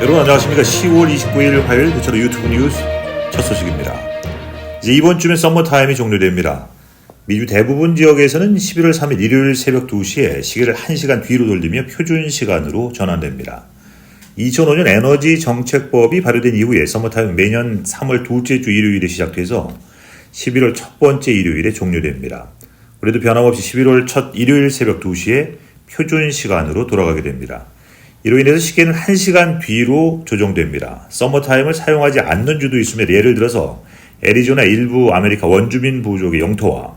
여러분 안녕하십니까 10월 29일 화요일 대체로 유튜브 뉴스 첫 소식입니다 이제 이번 주면 썸머타임이 종료됩니다 미주 대부분 지역에서는 11월 3일 일요일 새벽 2시에 시계를 1시간 뒤로 돌리며 표준 시간으로 전환됩니다 2005년 에너지 정책법이 발효된 이후에 썸머타임은 매년 3월 둘째 주 일요일에 시작돼서 11월 첫 번째 일요일에 종료됩니다. 그래도 변함없이 11월 첫 일요일 새벽 2시에 표준 시간으로 돌아가게 됩니다. 이로 인해서 시계는 1시간 뒤로 조정됩니다. 서머타임을 사용하지 않는 주도 있으며 예를 들어서 애리조나 일부 아메리카 원주민 부족의 영토와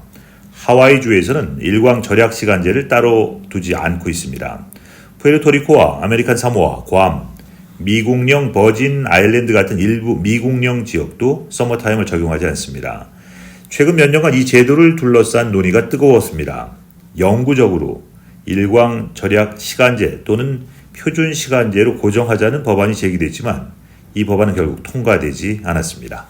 하와이주에서는 일광 절약 시간제를 따로 두지 않고 있습니다. 푸에르토리코와 아메리칸 사모아, 괌, 미국령 버진 아일랜드 같은 일부 미국령 지역도 서머타임을 적용하지 않습니다. 최근 몇 년간 이 제도를 둘러싼 논의가 뜨거웠습니다. 영구적으로 일광 절약 시간제 또는 표준 시간제로 고정하자는 법안이 제기됐지만 이 법안은 결국 통과되지 않았습니다.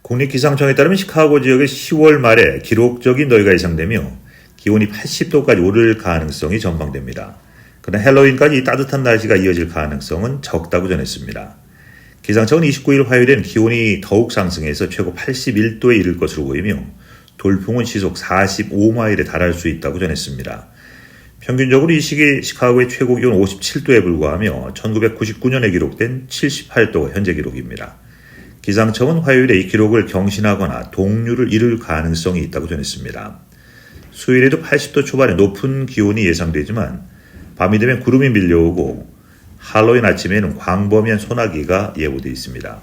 국립기상청에 따르면 시카고 지역의 10월 말에 기록적인 더위가 예상되며 기온이 80도까지 오를 가능성이 전망됩니다. 그러나 헬로윈까지 따뜻한 날씨가 이어질 가능성은 적다고 전했습니다. 기상청은 29일 화요일엔 기온이 더욱 상승해서 최고 81도에 이를 것으로 보이며 돌풍은 시속 45마일에 달할 수 있다고 전했습니다. 평균적으로 이 시기 시카고의 최고 기온 57도에 불과하며 1999년에 기록된 78도가 현재 기록입니다. 기상청은 화요일에 이 기록을 경신하거나 동률을 이룰 가능성이 있다고 전했습니다. 수요일에도 80도 초반의 높은 기온이 예상되지만 밤이 되면 구름이 밀려오고 할로윈 아침에는 광범위한 소나기가 예보되어 있습니다.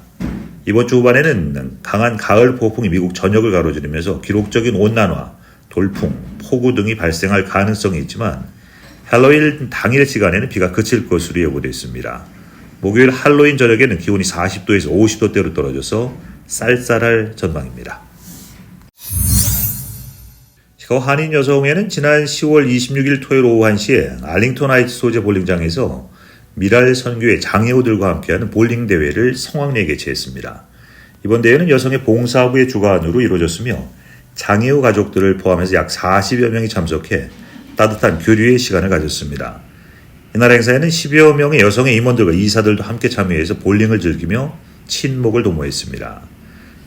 이번 주 후반에는 강한 가을 폭풍이 미국 전역을 가로지르면서 기록적인 온난화, 돌풍, 폭우 등이 발생할 가능성이 있지만 할로윈 당일 시간에는 비가 그칠 것으로 예보되어 있습니다. 목요일 할로윈 저녁에는 기온이 40도에서 50도대로 떨어져서 쌀쌀할 전망입니다. 시카고 한인 여성회는 지난 10월 26일 토요일 오후 1시에 알링턴 하이츠 소재 볼링장에서 미랄 선교의 장애우들과 함께하는 볼링 대회를 성황리에 개최했습니다. 이번 대회는 여성의 봉사부의 주관으로 이루어졌으며 장애우 가족들을 포함해서 약 40여 명이 참석해 따뜻한 교류의 시간을 가졌습니다. 이날 행사에는 10여 명의 여성의 임원들과 이사들도 함께 참여해서 볼링을 즐기며 친목을 도모했습니다.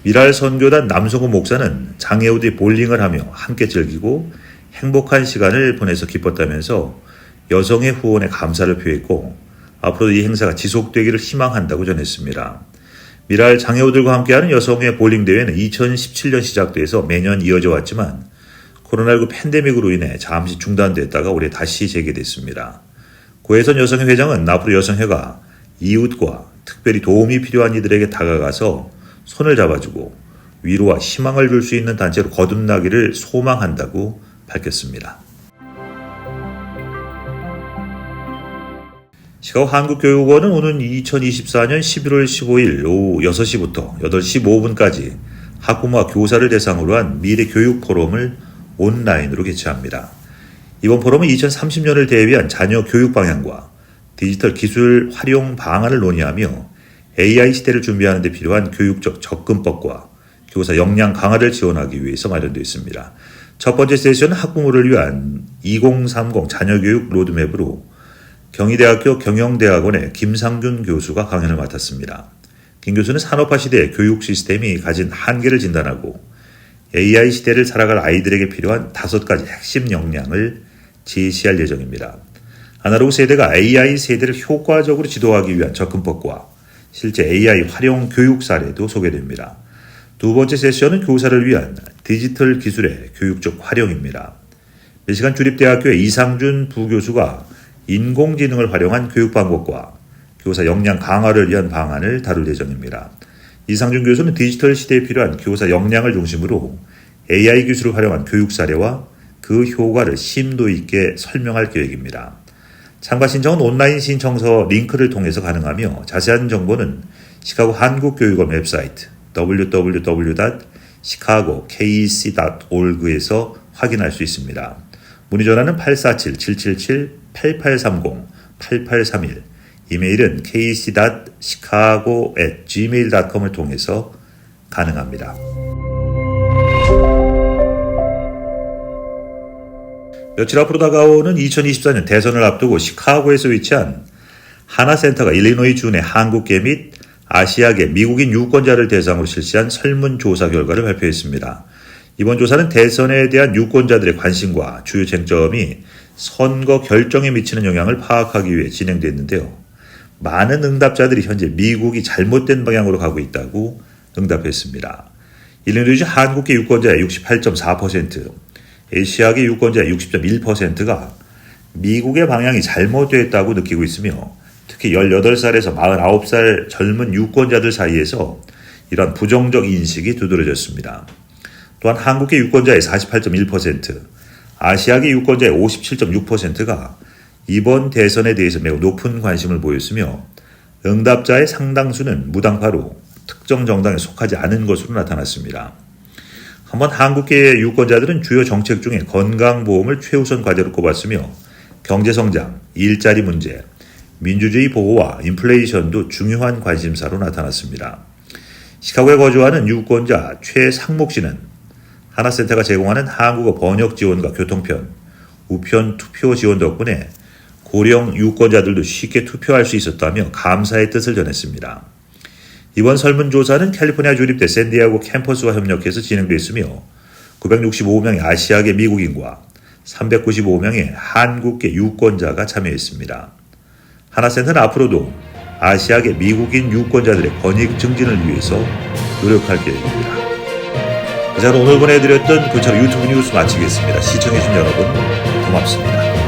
미랄 선교단 남성우 목사는 장애우들이 볼링을 하며 함께 즐기고 행복한 시간을 보내서 기뻤다면서 여성의 후원에 감사를 표했고 앞으로도 이 행사가 지속되기를 희망한다고 전했습니다. 미랄 장애우들과 함께하는 여성의 볼링 대회는 2017년 시작돼서 매년 이어져 왔지만 코로나19 팬데믹으로 인해 잠시 중단됐다가 올해 다시 재개됐습니다. 고혜선 여성회 회장은 앞으로 여성회가 이웃과 특별히 도움이 필요한 이들에게 다가가서 손을 잡아주고 위로와 희망을 줄 수 있는 단체로 거듭나기를 소망한다고 밝혔습니다. 시카고 한국교육원은 오는 2024년 11월 15일 오후 6시부터 8시 5분까지 학부모와 교사를 대상으로 한 미래 교육 포럼을 온라인으로 개최합니다. 이번 포럼은 2030년을 대비한 자녀 교육 방향과 디지털 기술 활용 방안을 논의하며 AI 시대를 준비하는 데 필요한 교육적 접근법과 교사 역량 강화를 지원하기 위해서 마련되어 있습니다. 첫 번째 세션은 학부모를 위한 2030 자녀교육 로드맵으로 경희대학교 경영대학원의 김상균 교수가 강연을 맡았습니다. 김 교수는 산업화 시대의 교육 시스템이 가진 한계를 진단하고 AI 시대를 살아갈 아이들에게 필요한 다섯 가지 핵심 역량을 제시할 예정입니다. 아나로그 세대가 AI 세대를 효과적으로 지도하기 위한 접근법과 실제 AI 활용 교육 사례도 소개됩니다. 두 번째 세션은 교사를 위한 디지털 기술의 교육적 활용입니다. 미시간 주립대학교의 이상준 부교수가 인공지능을 활용한 교육 방법과 교사 역량 강화를 위한 방안을 다룰 예정입니다. 이상준 교수는 디지털 시대에 필요한 교사 역량을 중심으로 AI 기술을 활용한 교육 사례와 그 효과를 심도 있게 설명할 계획입니다. 참가 신청은 온라인 신청서 링크를 통해서 가능하며 자세한 정보는 시카고 한국교육원 웹사이트 www.chicago.kec.org에서 확인할 수 있습니다. 문의 전화는 847-777-8830, 8831, 이메일은 kc.chicago@gmail.com을 통해서 가능합니다. 며칠 앞으로 다가오는 2024년 대선을 앞두고 시카고에서 위치한 하나센터가 일리노이 주내 한국계 및 아시아계 미국인 유권자를 대상으로 실시한 설문조사 결과를 발표했습니다. 이번 조사는 대선에 대한 유권자들의 관심과 주요 쟁점이 선거 결정에 미치는 영향을 파악하기 위해 진행됐는데요. 많은 응답자들이 현재 미국이 잘못된 방향으로 가고 있다고 응답했습니다. 일리노이주 한국계 유권자의 68.4%, 아시아계 유권자의 60.1%가 미국의 방향이 잘못되었다고 느끼고 있으며 특히 18살에서 49살 젊은 유권자들 사이에서 이런 부정적 인식이 두드러졌습니다. 또한 한국계 유권자의 48.1%, 아시아계 유권자의 57.6%가 이번 대선에 대해서 매우 높은 관심을 보였으며 응답자의 상당수는 무당파로 특정 정당에 속하지 않은 것으로 나타났습니다. 한번 한국계 유권자들은 주요 정책 중에 건강보험을 최우선 과제로 꼽았으며 경제성장, 일자리 문제, 민주주의 보호와 인플레이션도 중요한 관심사로 나타났습니다. 시카고에 거주하는 유권자 최상목 씨는 하나센터가 제공하는 한국어 번역 지원과 교통편, 우편 투표 지원 덕분에 고령 유권자들도 쉽게 투표할 수 있었다며 감사의 뜻을 전했습니다. 이번 설문조사는 캘리포니아 주립대 샌디아고 캠퍼스와 협력해서 진행됐으며 965명의 아시아계 미국인과 395명의 한국계 유권자가 참여했습니다. 하나센터는 앞으로도 아시아계 미국인 유권자들의 권익 증진을 위해서 노력할 계획입니다. 자, 오늘 보내드렸던 교차로 유튜브 뉴스 마치겠습니다. 시청해주신 여러분 고맙습니다.